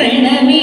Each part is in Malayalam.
പ്രണമിക്കുന്നേ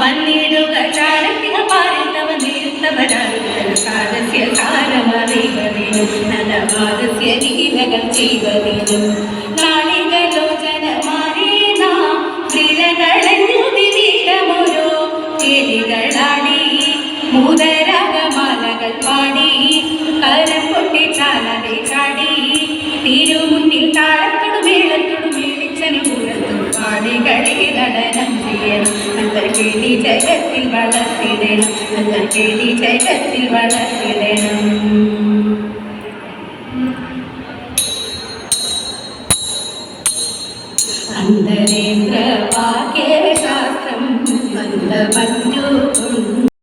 വന്നിടുക ചാരത്തിക പാരിതവ നിരുത്തവരാരുതൽ സാരസ്യ സാരമറിവതിനും നലവാദസ്യ ലീലകൾ ചെയ്വതിനും നാളികലോചന മാറീന വിളകളഞ്ഞു വിവിധമൊരു കിളികളാടി മൂതരാഗമാലകൾ പാടി. കരം പൊട്ടി ചെടി കൈകത്തിൽ വളർത്തിടണം